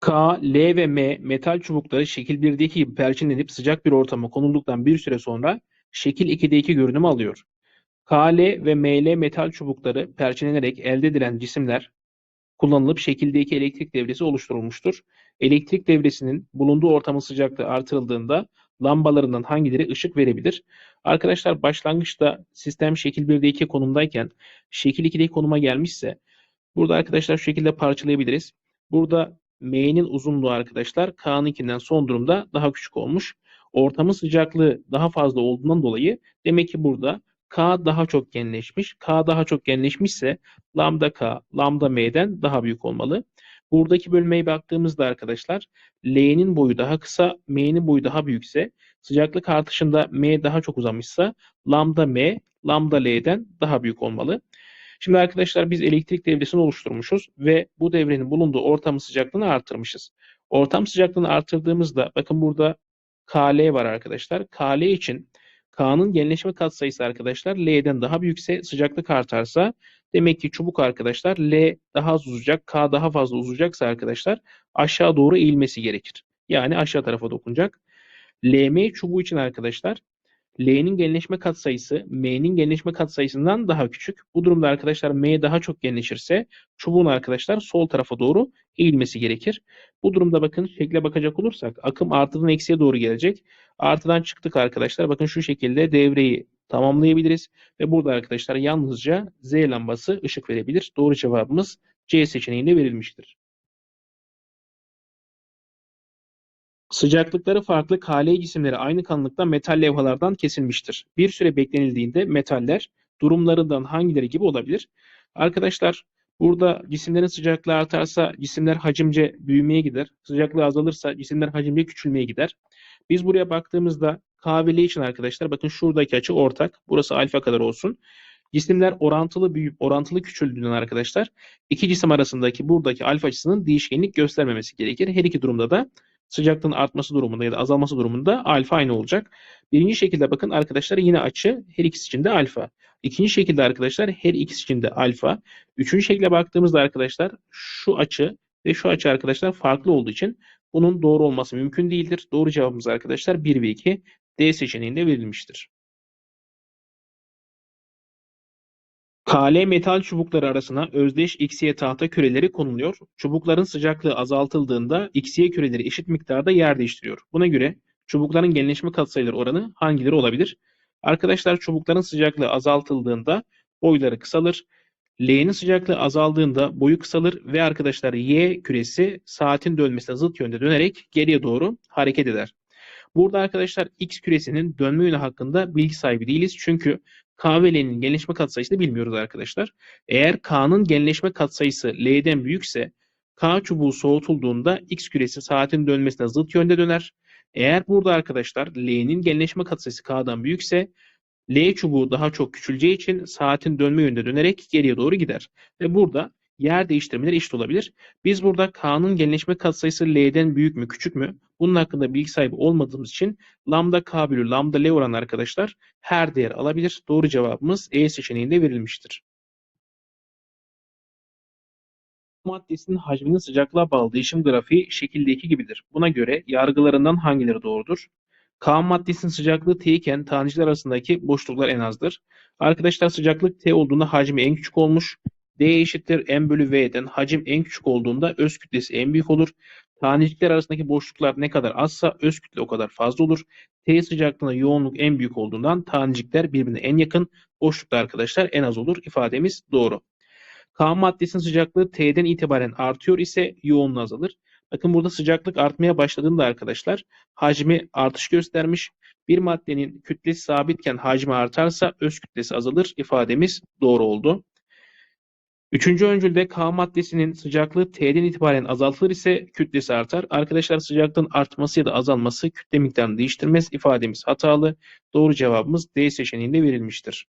K, L ve M metal çubukları şekil 1'deki gibi perçinlenip sıcak bir ortama konulduktan bir süre sonra şekil 2'deki görünümü alıyor. KL ve ML metal çubukları perçinlenerek elde edilen cisimler kullanılıp şekildeki elektrik devresi oluşturulmuştur. Elektrik devresinin bulunduğu ortamın sıcaklığı artırıldığında lambalarından hangileri ışık verebilir? Arkadaşlar başlangıçta sistem şekil 1'deki konumdayken şekil 2'deki konuma gelmişse burada arkadaşlar şu şekilde parçalayabiliriz. Burada M'nin uzunluğu arkadaşlar K'nınkinden son durumda daha küçük olmuş. Ortamın sıcaklığı daha fazla olduğundan dolayı demek ki burada K daha çok genleşmiş. K daha çok genleşmişse lambda K, lambda M'den daha büyük olmalı. Buradaki bölmeye baktığımızda arkadaşlar L'nin boyu daha kısa, M'nin boyu daha büyükse sıcaklık artışında M daha çok uzamışsa lambda M, lambda L'den daha büyük olmalı. Şimdi arkadaşlar biz elektrik devresini oluşturmuşuz ve bu devrenin bulunduğu ortam sıcaklığını artırmışız. Ortam sıcaklığını artırdığımızda bakın burada KL var arkadaşlar. KL için K'nın genleşme katsayısı arkadaşlar L'den daha büyükse sıcaklık artarsa demek ki çubuk arkadaşlar L daha az uzayacak, K daha fazla uzayacaksa arkadaşlar aşağı doğru eğilmesi gerekir. Yani aşağı tarafa dokunacak. LM çubuğu için arkadaşlar L'nin genleşme katsayısı M'nin genleşme katsayısından daha küçük. Bu durumda arkadaşlar M daha çok genleşirse çubuğun arkadaşlar sol tarafa doğru eğilmesi gerekir. Bu durumda bakın şekle bakacak olursak akım artıdan eksiye doğru gelecek. Artıdan çıktık arkadaşlar. Bakın şu şekilde devreyi tamamlayabiliriz. Ve burada arkadaşlar yalnızca Z lambası ışık verebilir. Doğru cevabımız C seçeneğinde verilmiştir. Sıcaklıkları farklı Kl cisimleri aynı kalınlıkta metal levhalardan kesilmiştir. Bir süre beklenildiğinde metaller durumlarından hangileri gibi olabilir? Arkadaşlar burada cisimlerin sıcaklığı artarsa cisimler hacimce büyümeye gider. Sıcaklığı azalırsa cisimler hacimce küçülmeye gider. Biz buraya baktığımızda K ve L için arkadaşlar bakın şuradaki açı ortak. Burası alfa kadar olsun. Cisimler orantılı büyüyüp orantılı küçüldüğünden arkadaşlar iki cisim arasındaki buradaki alfa açısının değişkenlik göstermemesi gerekir. Her iki durumda da sıcaklığın artması durumunda ya da azalması durumunda alfa aynı olacak. Birinci şekilde bakın arkadaşlar yine açı her ikisi için de alfa. İkinci şekilde arkadaşlar her ikisi için de alfa. Üçüncü şekilde baktığımızda arkadaşlar şu açı ve şu açı arkadaşlar farklı olduğu için bunun doğru olması mümkün değildir. Doğru cevabımız arkadaşlar 1 ve 2 D seçeneğinde verilmiştir. Kale metal çubukları arasına özdeş Xy tahta küreleri konuluyor. Çubukların sıcaklığı azaltıldığında Xy küreleri eşit miktarda yer değiştiriyor. Buna göre çubukların genleşme katsayıları oranı hangileri olabilir? Arkadaşlar çubukların sıcaklığı azaltıldığında boyları kısalır. L'nin sıcaklığı azaldığında boyu kısalır ve arkadaşlar Y küresi saatin dönmesine zıt yönde dönerek geriye doğru hareket eder. Burada arkadaşlar X küresinin dönme yönü hakkında bilgi sahibi değiliz. Çünkü K ve L'nin genleşme katsayısını bilmiyoruz arkadaşlar. Eğer K'nın genleşme katsayısı L'den büyükse K çubuğu soğutulduğunda X küresi saatin dönmesine zıt yönde döner. Eğer burada arkadaşlar L'nin genleşme katsayısı K'dan büyükse L çubuğu daha çok küçüleceği için saatin dönme yönünde dönerek geriye doğru gider. Ve burada yer değiştirmeleri eşit olabilir. Biz burada K'nın genleşme katsayısı L'den büyük mü küçük mü? Bunun hakkında bilgi sahibi olmadığımız için lambda K bölü lambda L oranı arkadaşlar her değer alabilir. Doğru cevabımız E seçeneğinde verilmiştir. maddesinin hacminin sıcaklığa bağlı değişim grafiği şekildeki gibidir. Buna göre yargılarından hangileri doğrudur? K maddesinin sıcaklığı T iken tanecikler arasındaki boşluklar en azdır. Arkadaşlar sıcaklık T olduğunda hacmi en küçük olmuş. D eşittir M bölü V'den hacim en küçük olduğunda öz kütlesi en büyük olur. Tanecikler arasındaki boşluklar ne kadar azsa öz kütle o kadar fazla olur. T sıcaklığında yoğunluk en büyük olduğundan tanecikler birbirine en yakın. Boşlukta arkadaşlar en az olur. İfademiz doğru. K maddesinin sıcaklığı T'den itibaren artıyor ise yoğunluğu azalır. Bakın burada sıcaklık artmaya başladığında arkadaşlar hacmi artış göstermiş. Bir maddenin kütlesi sabitken hacmi artarsa öz kütlesi azalır. İfademiz doğru oldu. Üçüncü öncülde K maddesinin sıcaklığı T'den itibaren azaltılır ise kütlesi artar. Arkadaşlar sıcaklığın artması ya da azalması kütle miktarını değiştirmez. İfademiz hatalı. Doğru cevabımız D seçeneğinde verilmiştir.